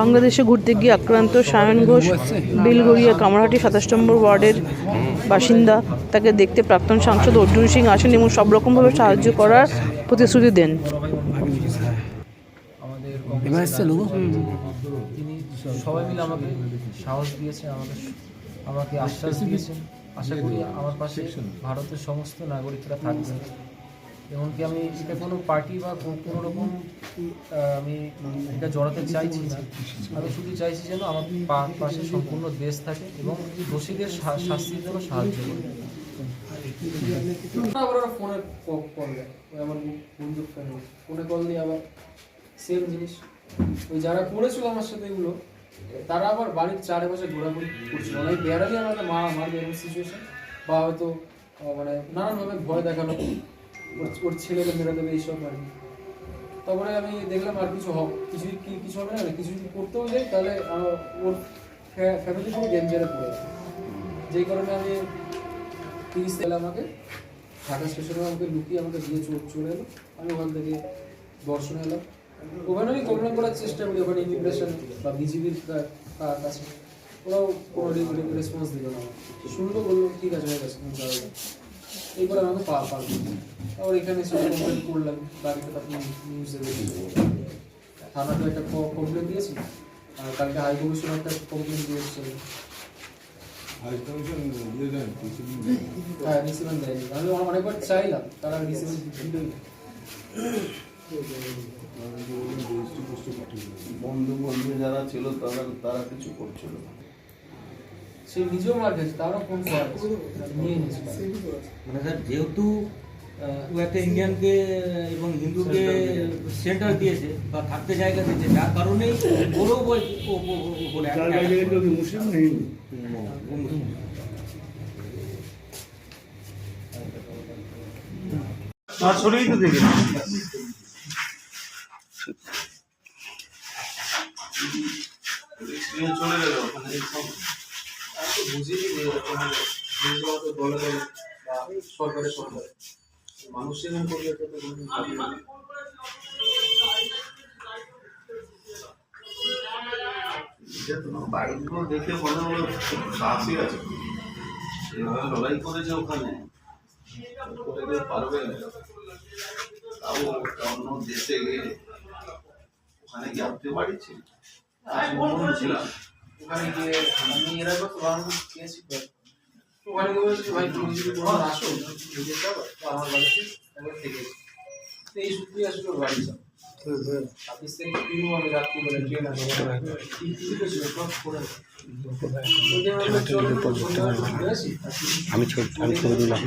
বাংলাদেশে ঘুরতে গিয়ে আক্রান্ত সায়ন ঘোষ বেলগড়িয়া কামারহাটি সাতাশ নম্বর ওয়ার্ডের বাসিন্দা। তাকে দেখতে প্রাক্তন সাংসদ অর্জুন সিং আসেন এবং সব রকমভাবে সাহায্য করার প্রতিশ্রুতি দেন। তিনি সবাই মিলে আমাকে সাহস দিয়েছেন আমাকে আমাকে আশ্বাস দিয়েছেন। আশা করি আমার পাশে ভারতের সমস্ত নাগরিকরা থাকবেন। এমনকি আমি এটা কোনো পার্টি বা কোনো রকম আমি এটা জড়াতে চাইছি না। আমি শুধু চাইছি যেন আমার পাশে সম্পূর্ণ দেশ থাকে এবং দোষীদের শাস্তির জন্য সাহায্য করে। আবার ওরা ফোনে কল দেয় ওই আমার বন্ধু ফোনে। কল দিয়ে আবার সেম জিনিস। ওই যারা করেছিল আমার সাথে এগুলো, তারা আবার বাড়ির চারপাশে ঘোরাঘুরি করছিল অনেক বেড়ালি আমাদের মা মার এরকম সিচুয়েশন বা হয়তো মানে নানানভাবে ভয় দেখানো। ওর ছেলেকে মেরে দেবে এইসব আর কি। তারপরে আমি দেখলাম আর কিছু হবে কিছু কি কিছু হবে না কিছু যদি করতেও যাই, তাহলে ওর ফ্যামিলি খুব ডেঞ্জারে পড়ে। যাবে যেই কারণে আমি তিরিশ এলে আমাকে ঢাকা স্টেশনে আমাকে লুকিয়ে আমাকে দিয়ে চোর চলে এলো। আমি ওখান থেকে দর্শনে এলাম। ওখানে আমি কমপ্লেন করার চেষ্টা করি, ওখানে ইমিগ্রেশন বা বিজিবির কাছে। ওরাও কোনো রেসপন্স দিল না। শুনলো বলল, ঠিক আছে, হয়ে গেছে এইবার আমাকে পা পা আবার এখানে এসে কমপ্লেন করলাম বাড়িতে আপনি নিউজে থানাতে একটা কমপ্লেন দিয়েছি আর কালকে হাই কমিশন একটা কমপ্লেন দিয়ে এসেছিল হ্যাঁ রিসিভেন্ট দেয়নি। আমি অনেকবার চাইলাম তারা রিসিভেন্ট দিলই বন্ধু বন্ধু যারা ছিল তারা তারা কিছু করছিল না। সে নিজেও মার খেয়েছে তারও ফোন করা নিয়ে নিয়েছে। মানে স্যার যেহেতু ও একটা ইন্ডিয়ানকে এবং হিন্দুকে সেন্টার দিয়েছে বা থাকতে জায়গা দিয়েছে যার কারণেই ওরও বল- মুসলিম না হিন্দু? ও তো দেখি চলে গেল। ওখানে সব আমি তো বুঝিনি যে এরকম নিজেরা দলে দলে বা সরকারে সরকারে। মানুষ এরকম করলে তো না। বাড়িগুলো দেখে মনে হলো খুব আছে। লড়াই করেছে ওখানে পারবে তাও একটা অন্য দেশে গিয়ে ওখানে কি আপনি বাড়ি ছিল। ওখানে গিয়ে আমি এর আগে তো বাংলাদেশ গিয়েছি তো। ওখানে গিয়ে বলছি ভাই তুমি যদি কোনো আসো নিজে যাও তো আমার বাড়িতে একবার থেকে। তো এই সূত্রে আসলে বাড়ি যাও অফিস থেকে ফিরবো আমি ট্রেন আমি ছবি আমি ছবি দিলাম